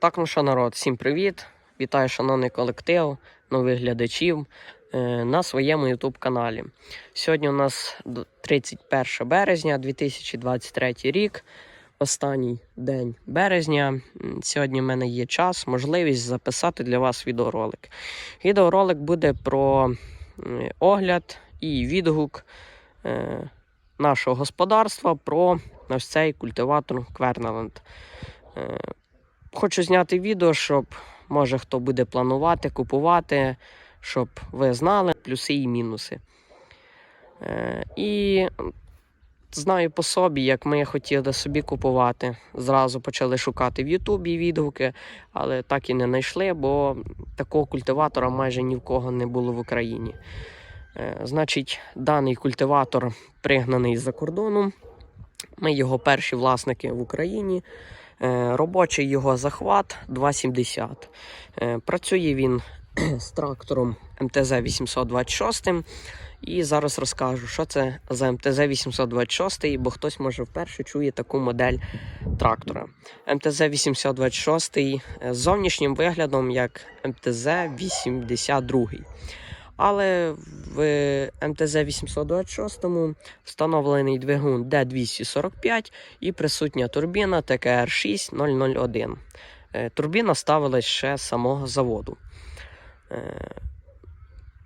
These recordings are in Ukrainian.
Так, ну що, народ, всім привіт! Вітаю, шановний колектив, нових глядачів е, на своєму YouTube каналі. Сьогодні у нас 31 березня 2023 рік, останній день березня. Сьогодні в мене є час, можливість записати для вас відеоролик. Відеоролик буде про огляд і відгук е, нашого господарства про ось цей культиватор Кверналенд. Хочу зняти відео, щоб може хто буде планувати, купувати, щоб ви знали плюси і мінуси. Е, і знаю по собі, як ми хотіли собі купувати. Зразу почали шукати в Ютубі відгуки, але так і не знайшли, бо такого культиватора майже ні в кого не було в Україні. Е, значить, даний культиватор пригнаний з-за кордону. Ми його перші власники в Україні. Е, Робочий його захват 2,70. Е, Працює він з трактором МТЗ 826. І зараз розкажу, що це за МТЗ 826, бо хтось може вперше чує таку модель трактора. МТЗ 826 е, з зовнішнім виглядом як МТЗ 82. Але в МТЗ 826 встановлений двигун D245 і присутня турбіна ТКР 6001. Е, Турбіна ставилась ще з самого заводу. Е,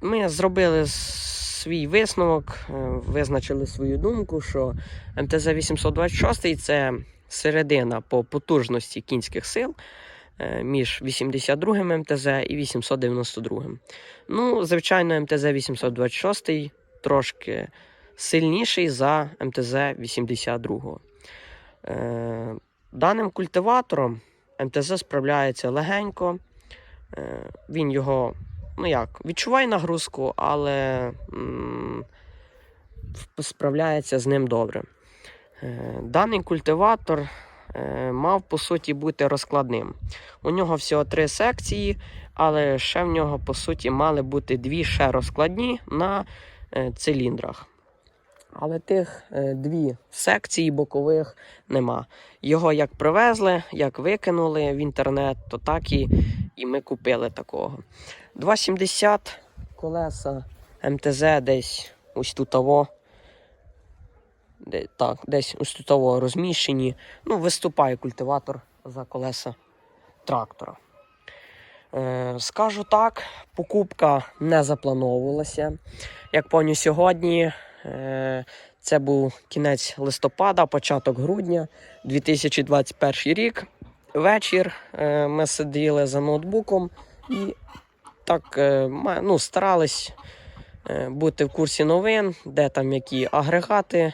Ми зробили свій висновок, е, визначили свою думку, що МТЗ 826 це середина по потужності кінських сил е, між 82 МТЗ і 892. Ну, звичайно, МТЗ 826 трошки сильніший за МТЗ 82. Е, даним культиватором МТЗ справляється легенько. Е, він його, ну як, відчуває нагрузку, але справляється з ним добре. Е, даний культиватор е, мав по суті бути розкладним. У нього всього три секції, але ще в нього, по суті, мали бути дві ще розкладні на е, циліндрах. Але тих е, дві секції бокових нема. Його як привезли, як викинули в інтернет, то так і, і ми купили такого. 2,70 колеса МТЗ десь ось тут того. Де, так, десь ось тут розміщені. Ну, виступає культиватор за колеса трактора. Е, скажу так, покупка не заплановувалася. Як пам'ятаю, сьогодні е, це був кінець листопада, початок грудня 2021 рік. Вечір е, ми сиділи за ноутбуком і так е, ну, старались е, бути в курсі новин, де там які агрегати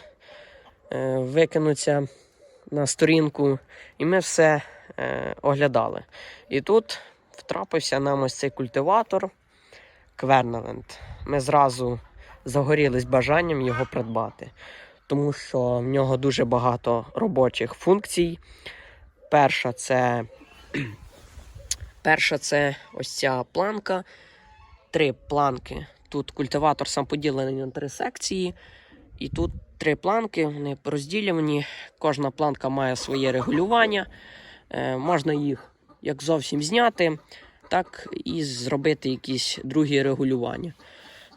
викинуться на сторінку, і ми все е, оглядали. І тут втрапився нам ось цей культиватор Кверналенд. Ми зразу загорілись бажанням його придбати, тому що в нього дуже багато робочих функцій. Перша це, перша це ось ця планка. Три планки. Тут культиватор сам поділений на три секції. І тут три планки, вони розділені. Кожна планка має своє регулювання. Е, можна їх як зовсім зняти, так і зробити якісь другі регулювання.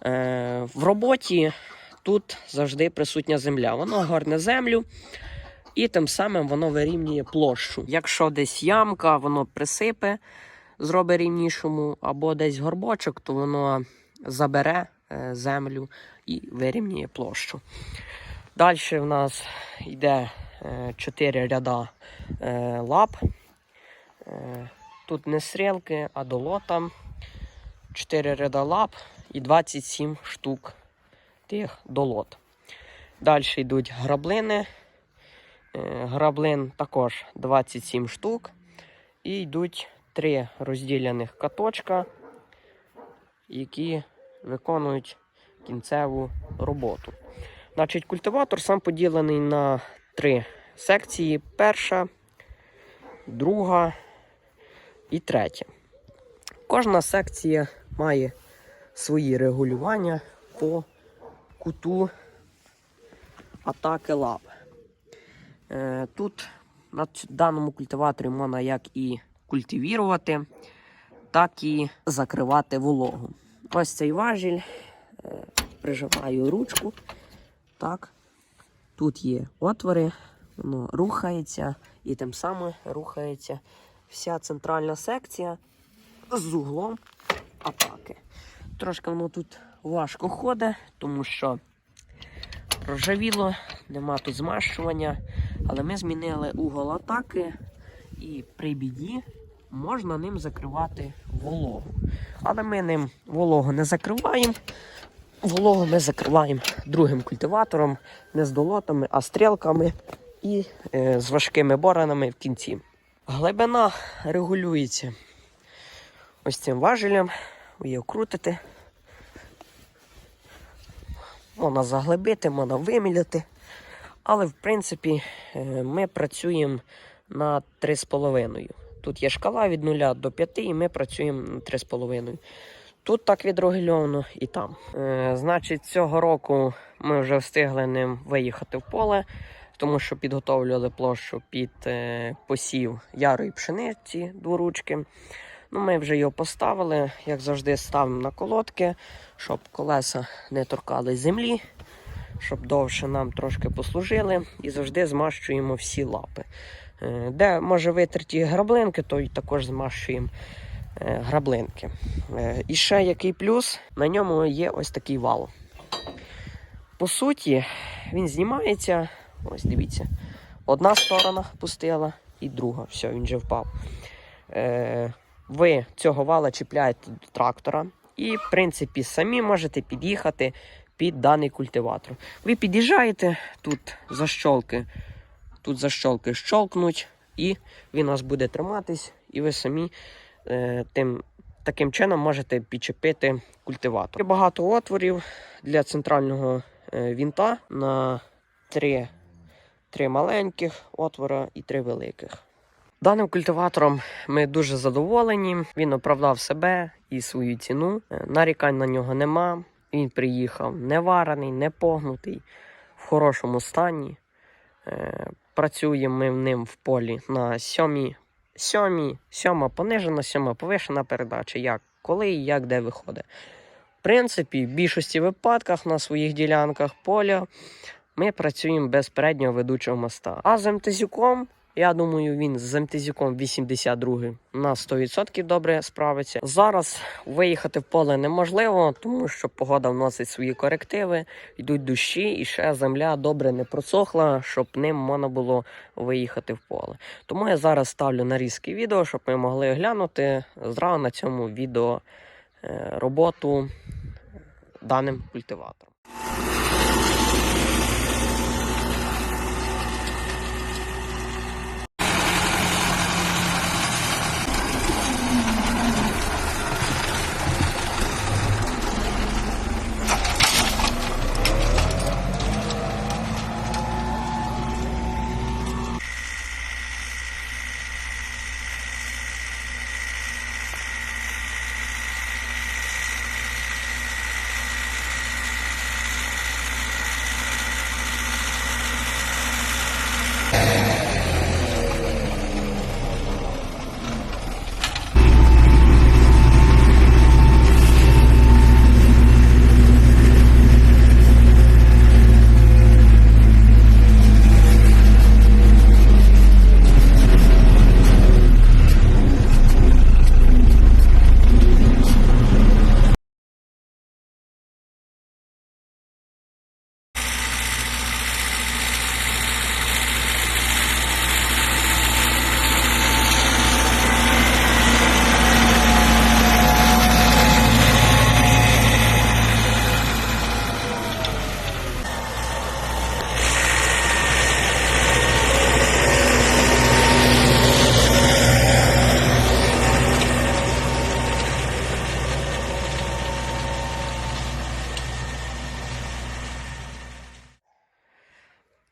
Е, в роботі тут завжди присутня земля. Воно горне землю. І тим самим воно вирівнює площу. Якщо десь ямка, воно присипе, зробить рівнішому, або десь горбочок, то воно забере землю і вирівнює площу. Далі в нас йде 4 ряда е, лап. Е, Тут не стрілки, а долота. 4 ряда лап і 27 штук тих долот. Далі йдуть граблини. Е, Граблин також 27 штук. І йдуть три розділяних каточка, які виконують кінцеву роботу. Значить, культиватор сам поділений на три секції: перша, друга і третя. Кожна секція має свої регулювання по куту атаки лап. Е, Тут на даному культиваторі можна як і культивірувати, так і закривати вологу. Ось цей важіль. Е, Прижимаю ручку. Так. Тут є отвори, воно рухається і тим самим рухається вся центральна секція з углом атаки. Трошки воно тут важко ходить, тому що проржавіло, нема тут змащування, але ми змінили угол атаки і при біді можна ним закривати вологу. Але ми ним вологу не закриваємо. Вологу ми закриваємо другим культиватором, не з долотами, а стрілками і е, з важкими боронами в кінці. Глибина регулюється ось цим важелем. Ви його крутите. Можна заглибити, можна виміляти. Але в принципі е, ми працюємо на 3,5. Тут є шкала від 0 до 5, і ми працюємо 3,5. Тут так відрегульовано і там. Е, значить, цього року ми вже встигли ним виїхати в поле, тому що підготовлювали площу під е, посів ярої пшениці дворучки. Ну, ми вже його поставили, як завжди, ставимо на колодки, щоб колеса не торкались землі, щоб довше нам трошки послужили. І завжди змащуємо всі лапи. Е, Де може витерті граблинки, то й також змащуємо е, граблинки. Е, І ще який плюс, на ньому є ось такий вал. По суті, він знімається. Ось дивіться. Одна сторона пустила і друга. Все, він вже впав. Ви цього вала чіпляєте до трактора і, в принципі, самі можете під'їхати під даний культиватор. Ви під'їжджаєте, тут защолки, тут защолки щолкнуть, і він у вас буде триматись, і ви самі е, тим, таким чином можете підчепити культиватор. Є багато отворів для центрального е, вінта на три, три маленьких отвора і три великих. Даним культиватором ми дуже задоволені. Він оправдав себе і свою ціну. Е, Нарікань на нього нема. Він приїхав не варений, не погнутий, в хорошому стані. Працюємо ми ним в полі на сьомій, сьомій, сьома понижена, сьома повишена передача. Як, коли і як де виходить. В принципі, в більшості випадках на своїх ділянках поля ми працюємо без переднього ведучого моста. А з МТЗюком, я думаю, він з МТЗюком 82 на 100% добре справиться. Зараз виїхати в поле неможливо, тому що погода вносить свої корективи, йдуть дощі, і ще земля добре не просохла, щоб ним можна було виїхати в поле. Тому я зараз ставлю нарізки відео, щоб ми могли глянути зразу на цьому відео е, роботу даним культиватором.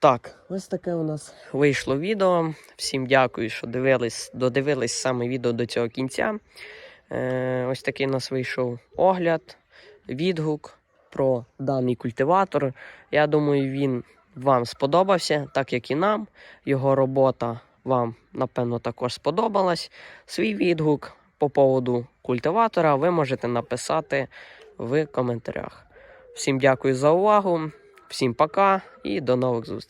Так, ось таке у нас вийшло відео. Всім дякую, що дивились, додивились саме відео до цього кінця. Е, ось такий у нас вийшов огляд, відгук про даний культиватор. Я думаю, він вам сподобався, так як і нам. Його робота вам, напевно, також сподобалась. Свій відгук по поводу культиватора ви можете написати в коментарях. Всім дякую за увагу, всім пока і до нових зустрічей.